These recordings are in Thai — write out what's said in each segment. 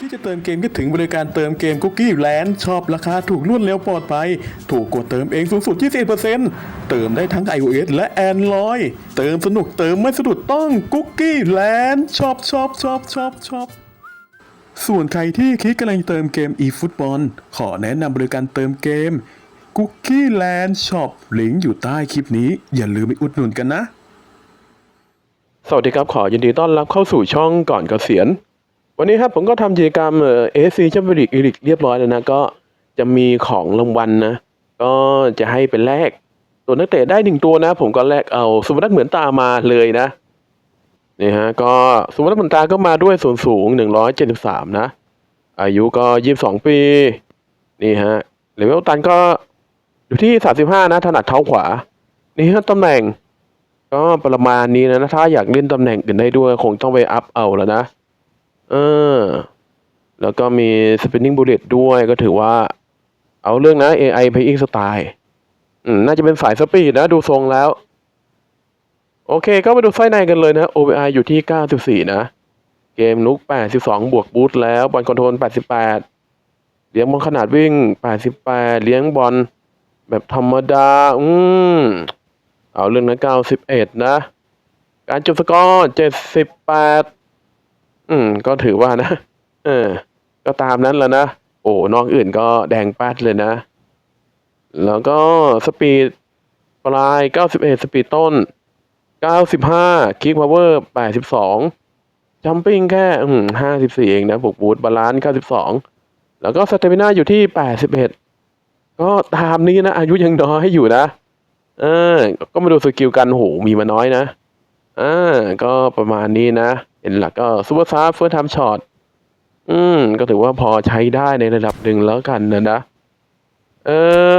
ที่จะเติมเกมก็ถึงบริการเติมเกมคุกกี้แลนด์ชอบราคาถูกรวดเร็วปลอดภัย ถูกกว่าเติมเองสูงสุด 20%เติมได้ทั้ง iOS และ Android เติมสนุกเติมไม่สะดุดต้องคุกกี้แลนด์ชอบชอบชอบชอบชอบส่วนใครที่คิดกำลังเติมเกม eFootball ขอแนะนำบริการเติมเกม Cookie Land Shop ลิงก์อยู่ใต้คลิปนี้ อย่าลืมไปอุดหนุนกันนะ สวัสดีครับ ขอยินดีต้อนรับเข้าสู่ช่องก่อนเกษียณ วันนี้ครับผมก็ทำกิจกรรมเอ่อเอซีแชมเปี้ยนลีกอีลิกเรียบร้อยแล้วนะก็จะมีของรางวัลนะ ก็จะให้เป็นแลกตัวนักเตะได้หนึ่งตัวนะ ผมก็แลกเอาสุวรรณเหมือนตามาเลยนะนี่ฮะก็สุวรรณเหมือนตาก็มาด้วยส่วนสูงหนึ่งร้อยเจ็ดสิบสามนะ อายุก็ยี่สิบสองปี นี่ฮะเลเวลตันก็อยู่ที่สามสิบห้านะ ถนัดเท้าขวา นี่ฮะตำแหน่ง ก็ประมาณนี้นะถ้าอยากเล่นตำแหน่งอื่นได้ด้วย คงต้องไปอัพเอาแล้วนะ เออ แล้วก็มี spinning bullet ด้วยก็ถือว่า เอาเรื่องนะ AI playing style อืม น่าจะเป็นสายสปีดนะ ดูทรงแล้ว โอเค ก็มาดูไส้ในกันเลยนะ OBI อยู่ที่ 94 นะ เกมนุก 82 บวกบูทแล้วบอลคอนโทรล 88 เลี้ยงบอลขนาดวิ่ง 88 เลี้ยงบอลแบบธรรมดา อืม เอาเรื่องนะ91 นะ การจบสกอร์ 78 อืม ก็ถือว่านะ เออ ก็ตามนั้นแล้วนะ โอ้น้อกอื่นก็แดงป๊ดเลยนะ แล้วก็สปีดปลาย 91 สปีดต้น 95 คิกพาวเวอร์ 82 จัมปิ้งแค่อืม54 เองนะบวกบูทบาลานซ์92 แล้วก็สเตมิน่าอยู่ที่ 81 ก็ตามนี้นะ อายุยังน้อยอยู่นะ เออ ก็มาดูสกิลกันโหมีมาน้อยนะอ่าก็ประมาณนี้นะ เห็นหลักก็ซูเปอร์ซาร์เฟิร์สไทม์ช็อตอืม ก็ถือว่าพอใช้ได้ในระดับหนึ่งแล้วกันนะนะ เออ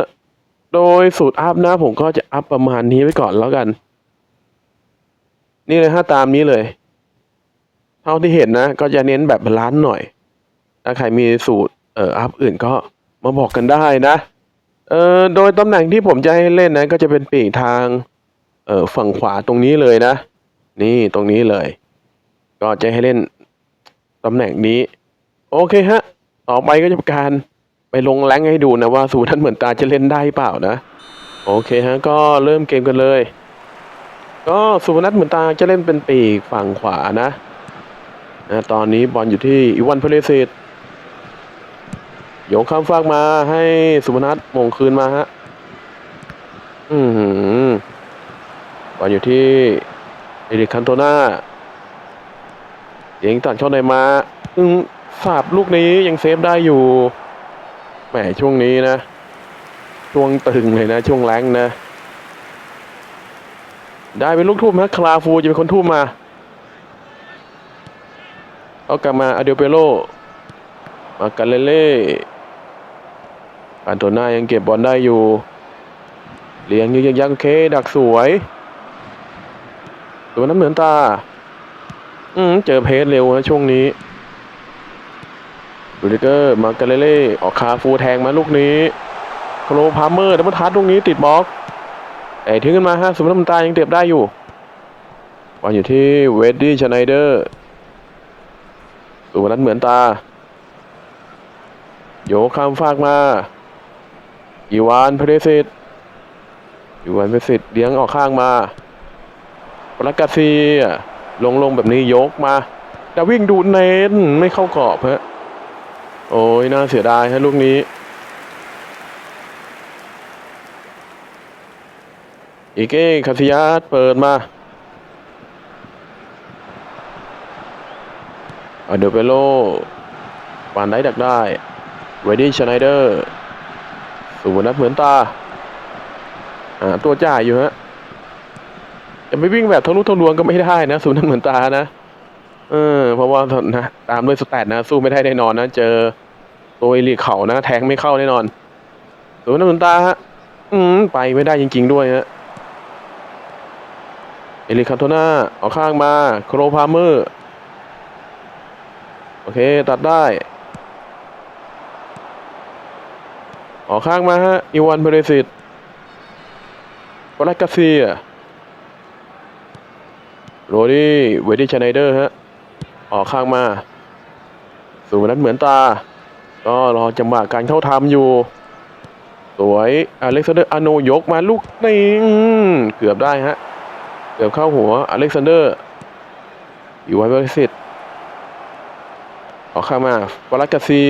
โดยสูตรอัพนะผมก็จะอัพประมาณนี้ไว้ก่อนแล้วกัน นี่เลยฮะตามนี้เลย เท่าที่เห็นนะ ก็จะเน้นแบบบาลานซ์หน่อย ถ้าใครมีสูตรเอ่ออัพอื่นก็มาบอกกันได้นะ เอ่อโดยตำแหน่งที่ผมจะให้เล่นนะ ก็จะเป็นปีกทาง เอ่อฝั่งขวาตรงนี้เลยนะ นี่ตรงนี้เลย ก็จะให้เล่นตำแหน่งนี้ โอเคฮะ ต่อไปก็จะเป็นการไปลงแรงให้ดูนะว่าสูท่านเหมือนตาจะเล่นได้เปล่านะ โอเคฮะ ก็เริ่มเกมกันเลย ก็สุพนัทเหมือนตาจะเล่นเป็นปีกฝั่งขวานะนะตอนนี้บอลอยู่ที่อีวันเพลซิตโยงข้ามฟากมาให้สุพนัทมงคืนมาฮะ อือหือบอลอยู่ที่เอริกคันโตนา ยงตัดเข้าในมาอืมสาบลูกนี้ยังเซฟได้อยู่แหมช่วงนี้นะ ช่วงตึงเลยนะ ช่วงแรงนะ ได้เป็นลูกทุ่มฮะคลาฟูจะเป็นคนทุ่มมาเอากลับมาอเดลเปโลมากาเลเล่อันโตน่ายังเก็บบอลได้อยู่ เลี้ยงยังยังเคดักสวยตัวน้ำเหมือนตา อืมเจอเพสเร็วนะช่วงนี้ดูดิเกอร์มากเลเล่ออกคาฟูแทงมาลูกนี้โคลพาร์เมอร์ดับเบิลทัชลูกนี้ติดบล็อกไอ้ทิ้งขึ้นมาฮะสมมติน้ำตายังเก็บได้อยู่บอลอยู่ที่เวดดี้ชไนเดอร์ตัวนั้นเหมือนตา โยกข้ามฟากมา อีวานเพเรซิตอีวานเพเรซิตเลี้ยงออกข้างมาปลักกาเซีย ลงลงแบบนี้ยกมาแต่วิ่งดูเน้นไม่เข้ากรอบฮะโอ้ยน่าเสียดายฮะลูกนี้ อีเก้คาซิยัสเปิดมาอเดเปโลปานได้ดักได้เวดี้ชไนเดอร์สุวรรณเหมือนตา อ่า ตัวจ่ายอยู่ฮะ จะไม่วิ่งแบบทะลุทะลวงก็ไม่ได้นะสุวรรณเหมือนตานะ เออ เพราะว่านะตามด้วยสแตทนะ สู้ไม่ได้แน่นอนนะ เจอตัวเอลีเข่านะ แทงไม่เข้าแน่นอนสุวรรณเหมือนตาฮะอืมไปไม่ได้จริง ๆ ด้วยฮะเอลิคาโทนาเอาข้างมาโครพาเมอร์โอเคตัดได้ ออกข้างมาฮะ อีวานเพเรซิตปลักกาเซีย โรดี้เวดี้ชไนเดอร์ฮะ ออกข้างมา สู่นั้นเหมือนตา ก็รอจังหวะการเข้าทำอยู่ สวยอเล็กซานเดอร์อโนยกมาลูกนี่อืมเกือบได้ฮะ เกือบเข้าหัวอเล็กซานเดอร์อยู่ไว้บริสิทธิ์ออกข้างมาวลัสกาซี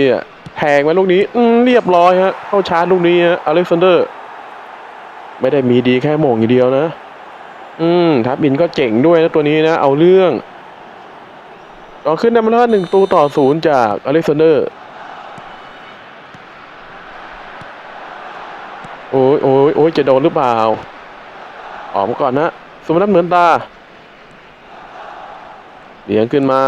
แทงมาลูกนี้เรียบร้อยฮะเข้าชาร์จลูกนี้ฮะอเล็กซานเดอร์ ไม่ได้มีดีแค่โมงอย่างเดียวนะ อืมทับบินก็เจ๋งด้วยนะตัวนี้นะ เอาเรื่องต่อขึ้นนำมาแล้วหนึ่งตูต่อศูนย์จากอเล็กซานเดอร์ โอ้ยโอ้ยโอ้ยจะโดนหรือเปล่า ออกมาก่อนนะ สมานัทเหมือนตาเลี้ยงขึ้นมา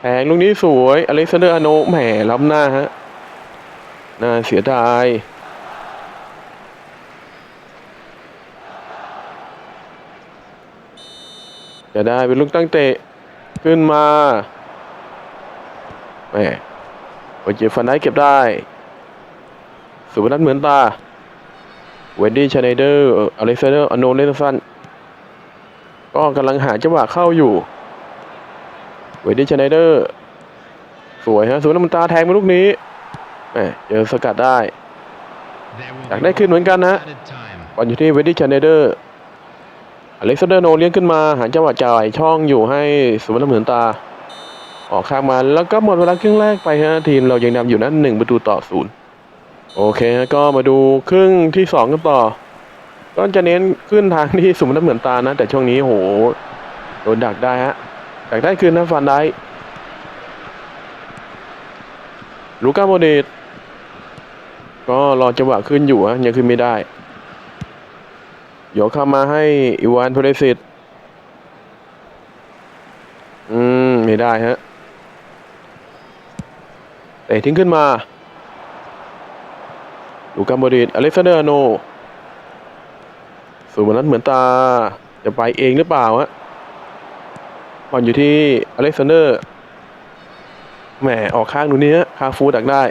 แทงลูกนี้สวย อเล็กซานเดอร์อโนแหมล้ำหน้าฮะ น่าเสียดาย จะได้เป็นลูกตั้งเตะขึ้นมาแหมโอเจฟันได้เก็บได้ สุพนัทเหมือนตา เวนดี้ชไนเดอร์อเล็กซานเดอร์อโนเลนสันก็กำลังหาจังหวะเข้าอยู่ เวนดี้ชไนเดอร์ สวยฮะสุพนัทเหมือนตาแทงมาลูกนี้แหมเจอสกัดได้อยากได้ขึ้นเหมือนกันนะบอลอยู่ที่เวนดี้ชไนเดอร์ อเล็กซานเดอร์โนเลี้ยงขึ้นมาหาจังหวะจ่ายช่องอยู่ให้สุพนัทเหมือนตา ออกข้างมาแล้วก็หมดเวลาครึ่งแรกไปฮะทีมเรายังนำอยู่นั้นหนึ่งประตูต่อศูนย์โอเคฮะก็มาดูครึ่งที่สองกันต่อ ก็จะเน้นขึ้นทางที่สุมนัทเหมือนตานะ แต่ช่วงนี้โหโดนดักได้ฮะดักได้คืนนะฟันได้ลูก้าโมเดตก็รอจังหวะขึ้นอยู่ฮะยังขึ้นไม่ได้ ยกเข้ามาให้อีวานโพเดซิตอืม ไม่ได้ฮะเตะทิ้งขึ้นมาลูกาโมดิตอเล็กซานเดอร์โนสูมันนั้นเหมือนตา จะไปเองหรือเปล่าฮะบอลอยู่ที่อเล็กซานเดอร์แหมออกข้างดูนี้ฮะคาฟูดักได้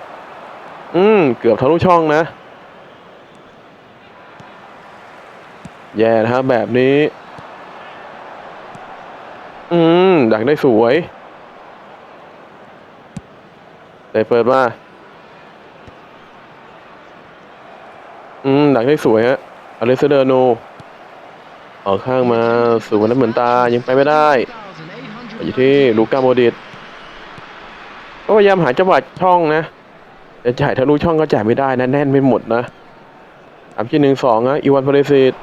อืม เกือบทะลุช่องนะ แย่นะครับแบบนี้ อืมดักได้สวยแต่เปิดมา อืมดักได้สวยฮะอเล็กซานเดอร์โนออกข้างมาสู่วันนั้นเหมือนตายังไปไม่ได้อยู่ที่ลูก้าโมดิตก็พยายามหาจังหวะช่องนะจะจ่ายทะลุช่องก็จ่ายไม่ได้นะแน่นไม่หมดนะอันที่หนึ่งสองนะอีวานโพเดซิต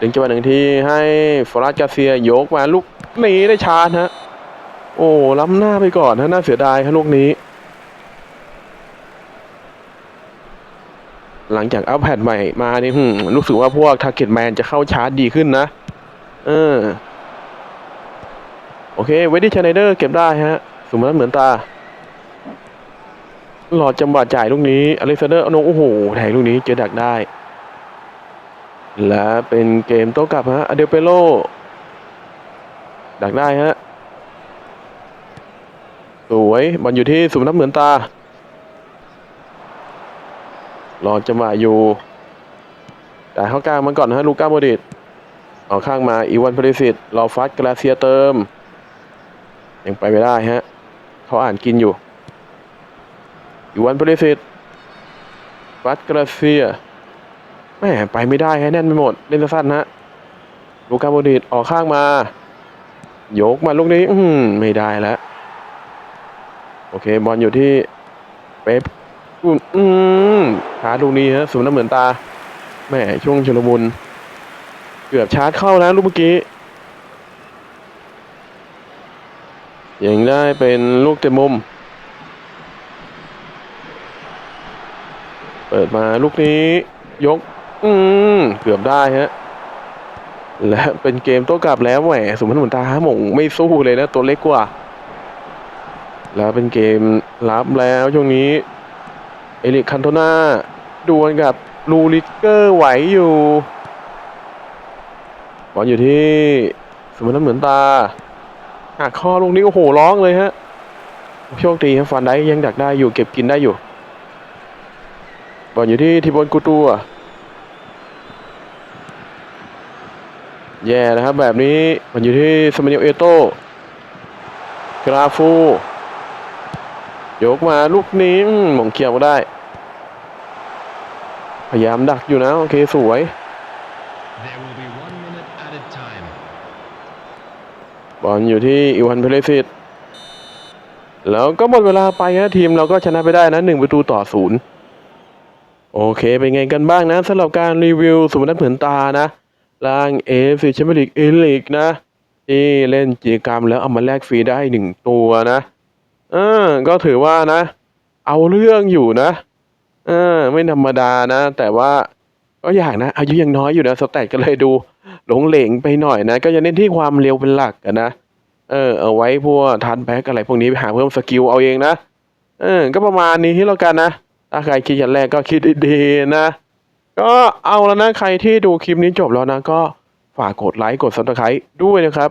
ถึงจังหวะหนึ่งที่ให้ฟอรัสกาเซียยกมาลูกนี้ได้ชาร์ฮะ โอ้ล้ำหน้าไปก่อนฮะน่าเสียดายครับลูกนี้ หลังจากอัพแพดใหม่มานี่หึ่มรู้สึกว่าพวก Target Man จะเข้าชาร์จดีขึ้นนะ เออ โอเค เวดดี้ชไนเดอร์เก็บได้ฮะ สมมติเหมือนตา หลอดจังหวะจ่ายลูกนี้อเล็กซานเดอร์อโนโอ้โหแทงลูกนี้เจอดักได้ และเป็นเกมโต้กลับฮะอเดลเปโลดักได้ฮะ สวยบอลอยู่ที่สุนับเหมือนตา รอจังหวะอยู่แต่เข้ากลางมันก่อนนะฮะลูก้าโมดิตออกข้างมาอีวานพริสิตรอฟัสกราเซียเติม ยังไปไม่ได้ฮะเขาอ่านกินอยู่อีวานพริสิตฟัสกราเซีย แม่ไปไม่ได้ฮะแน่นไปหมดเล่นสั้นๆฮะลูกาโมดิตออกข้างมาโยกมาลูกนี้ อืมไม่ได้แล้ว โอเค บอลอยู่ที่เป๊ปอืมอืมขาลูกนี้ฮะสูงน้ำเหมือนตาแหมช่วงชลมุนเกือบชาร์จเข้านะลูกเมื่อกี้ยังได้เป็นลูกเต็มมุม เปิดมาลูกนี้ยก อืมเกือบได้ฮะ และเป็นเกมโต้กลับแล้วแหมสมมติเหมือนตาหมงไม่สู้เลยนะ ตัวเล็กกว่า แล้วเป็นเกมรับแล้วช่วงนี้ เอลิกคันโทนาดวลกับลูริเกอร์ไหวอยู่บอลอยู่ที่สมมติเหมือนตาหักข้อลูกนี้โอ้โหร้องเลยฮะโชคดีครับฟันได้ยังดักได้อยู่เก็บกินได้อยู่บอลอยู่ที่ทิบอนกูตัว แย่นะครับแบบนี้บอลอยู่ที่สมานิลเอโต้เคกราฟูยกมาลูกนี้อืมหมงเกี่ยวก็ได้ พยายามดักอยู่นะ โอเคสวย There will be one minute added time. บอลอยู่ที่อีวานเพเลซิตแล้วก็หมดเวลาไปนะทีมเราก็ชนะไปได้นะหนึ่งประตูต่อศูนย์โอเค เป็นไงกันบ้างนะสำหรับการรีวิวสุวรรณเผือนตานะ ล่างเอฟซีแชมเปี้ยนลีกเอลิกนะ ที่เล่นกิจกรรมแล้วเอามาแลกฟรีได้หนึ่งตัวนะเออก็ถือว่านะ เอาเรื่องอยู่นะเออไม่ธรรมดานะ แต่ว่าก็อยากนะ อายุยังน้อยอยู่นะสแตทก็เลยดู หลงเหลงไปหน่อยนะ ก็จะเน้นที่ความเร็วเป็นหลักนะเออเอาไว้พวกทันแบ็กอะไรพวกนี้ไปหาเพิ่มสกิลเอาเองนะเออก็ประมาณนี้ที่แล้วกันนะถ้าใครคิดอย่างแรกก็คิดดีๆนะ ก็เอาแล้วนะใครที่ดูคลิปนี้จบแล้วนะก็ฝากกดไลค์กดซับสไครต์ด้วยนะครับ